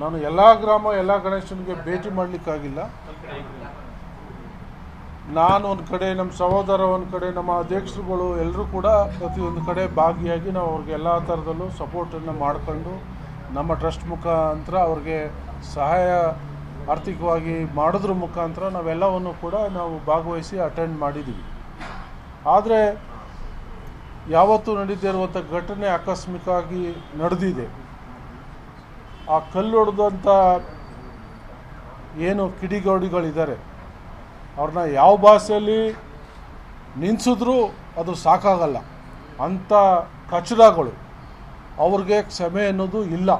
ನಾನು ಎಲ್ಲ ಗ್ರಾಮ, ಎಲ್ಲ ಗಣೇಶನಿಗೆ ಭೇಟಿ ಮಾಡಲಿಕ್ಕಾಗಿಲ್ಲ. ನಾನು ಒಂದು ಕಡೆ ನಮ್ಮ ಸಹೋದರ, ಒಂದು ಕಡೆ ನಮ್ಮ ಅಧ್ಯಕ್ಷರುಗಳು ಎಲ್ಲರೂ ಕೂಡ ಪ್ರತಿಯೊಂದು ಕಡೆ ಭಾಗಿಯಾಗಿ ನಾವು ಅವ್ರಿಗೆ ಎಲ್ಲ ಥರದಲ್ಲೂ ಸಪೋರ್ಟನ್ನು ಮಾಡಿಕೊಂಡು ನಮ್ಮ ಟ್ರಸ್ಟ್ ಮುಖಾಂತರ ಅವ್ರಿಗೆ ಸಹಾಯ ಆರ್ಥಿಕವಾಗಿ ಮಾಡೋದ್ರ ಮುಖಾಂತರ ನಾವೆಲ್ಲವನ್ನು ಕೂಡ ನಾವು ಭಾಗವಹಿಸಿ ಅಟೆಂಡ್ ಮಾಡಿದ್ದೀವಿ ಆದರೆ ಯಾವತ್ತೂ ನಡೀತಾ ಇರುವಂಥ ಘಟನೆ ಆಕಸ್ಮಿಕವಾಗಿ ನಡೆದಿದೆ. ಆ ಕಲ್ಲು ಹೊಡೆದಂಥ ಏನು ಕಿಡಿಗೋಡಿಗಳಿದ್ದಾರೆ, ಅವ್ರನ್ನ ಯಾವ ಭಾಷೆಯಲ್ಲಿ ನಿನ್ಸಿದ್ರೂ ಅದು ಸಾಕಾಗಲ್ಲ. ಅಂಥ ಕಚಡಗಳು ಅವ್ರಿಗೆ ಕ್ಷಮೆ ಅನ್ನೋದು ಇಲ್ಲ.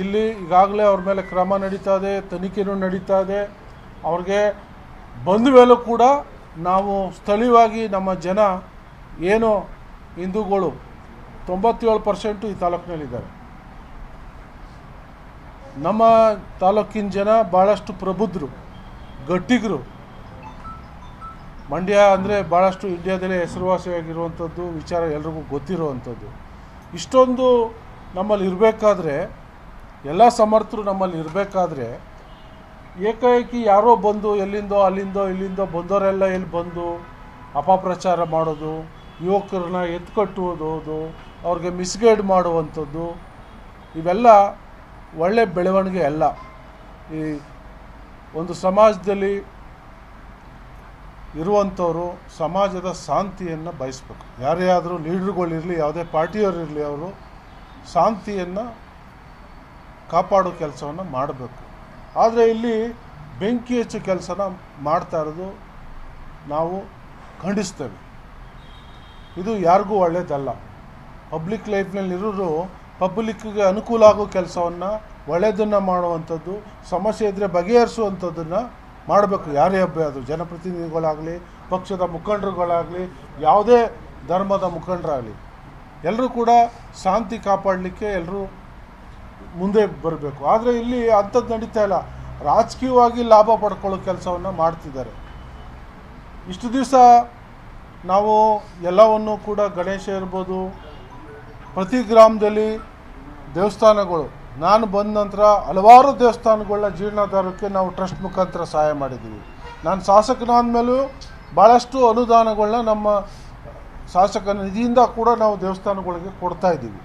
ಇಲ್ಲಿ ಈಗಾಗಲೇ ಅವ್ರ ಮೇಲೆ ಕ್ರಮ ನಡೀತಾ ಇದೆ, ತನಿಖೆನೂ ನಡೀತಾ ಇದೆ. ಅವ್ರಿಗೆ ಬಂದ ಮೇಲೂ ಕೂಡ ನಾವು ಸ್ಥಳೀಯವಾಗಿ ನಮ್ಮ ಜನ ಏನು ಹಿಂದೂಗಳು ತೊಂಬತ್ತೇಳು ಪರ್ಸೆಂಟು ಈ ತಾಲೂಕಿನಲ್ಲಿದ್ದಾರೆ. ನಮ್ಮ ತಾಲೂಕಿನ ಜನ ಭಾಳಷ್ಟು ಪ್ರಬುದ್ಧರು, ಗಟ್ಟಿಗರು. ಮಂಡ್ಯ ಅಂದರೆ ಭಾಳಷ್ಟು ಇಂಡಿಯಾದಲ್ಲೇ ಹೆಸರುವಾಸಿಯಾಗಿರುವಂಥದ್ದು, ವಿಚಾರ ಎಲ್ರಿಗೂ ಗೊತ್ತಿರುವಂಥದ್ದು. ಇಷ್ಟೊಂದು ನಮ್ಮಲ್ಲಿ ಇರಬೇಕಾದ್ರೆ, ಎಲ್ಲ ಸಮರ್ಥರು ನಮ್ಮಲ್ಲಿ ಇರಬೇಕಾದ್ರೆ, ಏಕಾಏಕಿ ಯಾರೋ ಬಂದು ಎಲ್ಲಿಂದೋ ಅಲ್ಲಿಂದೋ ಇಲ್ಲಿಂದೋ ಬಂದವರೆಲ್ಲ ಎಲ್ಲಿ ಬಂದು ಅಪಪ್ರಚಾರ ಮಾಡೋದು, ಯುವಕರನ್ನ ಎತ್ಕಟ್ಟುವುದು, ಅವ್ರಿಗೆ ಮಿಸ್ಗೈಡ್ ಮಾಡುವಂಥದ್ದು, ಇವೆಲ್ಲ ಒಳ್ಳೆ ಬೆಳವಣಿಗೆ ಅಲ್ಲ. ಈ ಒಂದು ಸಮಾಜದಲ್ಲಿ ಇರುವಂಥವರು ಸಮಾಜದ ಶಾಂತಿಯನ್ನು ಬಯಸ್ಬೇಕು. ಯಾರೇ ಆದರೂ ಲೀಡ್ರುಗಳಿರಲಿ ಯಾವುದೇ ಪಾರ್ಟಿಯವರಿರಲಿ ಅವರು ಶಾಂತಿಯನ್ನು ಕಾಪಾಡೋ ಕೆಲಸವನ್ನು ಮಾಡಬೇಕು. ಆದರೆ ಇಲ್ಲಿ ಬೆಂಕಿ ಹೆಚ್ಚು ಕೆಲಸನ ಮಾಡ್ತಾ ಇರೋದು ನಾವು ಖಂಡಿಸ್ತೇವೆ. ಇದು ಯಾರಿಗೂ ಒಳ್ಳೆಯದಲ್ಲ ಪಬ್ಲಿಕ್ ಲೈಫ್ನಲ್ಲಿ ಇರೋರು ಪಬ್ಲಿಕ್ಗೆ ಅನುಕೂಲ ಆಗೋ ಕೆಲಸವನ್ನು ಒಳ್ಳೆಯದನ್ನು ಮಾಡುವಂಥದ್ದು, ಸಮಸ್ಯೆ ಇದ್ದರೆ ಬಗೆಹರಿಸುವಂಥದ್ದನ್ನು ಮಾಡಬೇಕು. ಯಾರೇ ಹಬ್ಬ ಅದು ಜನಪ್ರತಿನಿಧಿಗಳಾಗಲಿ, ಪಕ್ಷದ ಮುಖಂಡರುಗಳಾಗಲಿ, ಯಾವುದೇ ಧರ್ಮದ ಮುಖಂಡರಾಗಲಿ ಎಲ್ಲರೂ ಕೂಡ ಶಾಂತಿ ಕಾಪಾಡಲಿಕ್ಕೆ ಎಲ್ಲರೂ ಮುಂದೆ ಬರಬೇಕು. ಆದರೆ ಇಲ್ಲಿ ಅಂಥದ್ದು ನಡೀತಾ ಇಲ್ಲ. ರಾಜಕೀಯವಾಗಿ ಲಾಭ ಪಡ್ಕೊಳ್ಳೋ ಕೆಲಸವನ್ನು ಮಾಡ್ತಿದ್ದಾರೆ. ಇಷ್ಟು ದಿವಸ ನಾವು ಎಲ್ಲವನ್ನು ಕೂಡ ಗಣೇಶ ಇರ್ಬೋದು ಪ್ರತಿ ಗ್ರಾಮದಲ್ಲಿ ದೇವಸ್ಥಾನಗಳು. ನಾನು ಬಂದ ನಂತರ ಹಲವಾರು ದೇವಸ್ಥಾನಗಳನ್ನ ಜೀರ್ಣೋದ್ಧಾರಕ್ಕೆ ನಾವು ಟ್ರಸ್ಟ್ ಮುಖಾಂತರ ಸಹಾಯ ಮಾಡಿದ್ದೀವಿ. ನಾನು ಶಾಸಕನಾದ ಮೇಲೂ ಭಾಳಷ್ಟು ಅನುದಾನಗಳನ್ನ ನಮ್ಮ ಶಾಸಕ ನಿಧಿಯಿಂದ ಕೂಡ ನಾವು ದೇವಸ್ಥಾನಗಳಿಗೆ ಕೊಡ್ತಾ ಇದ್ದೀವಿ.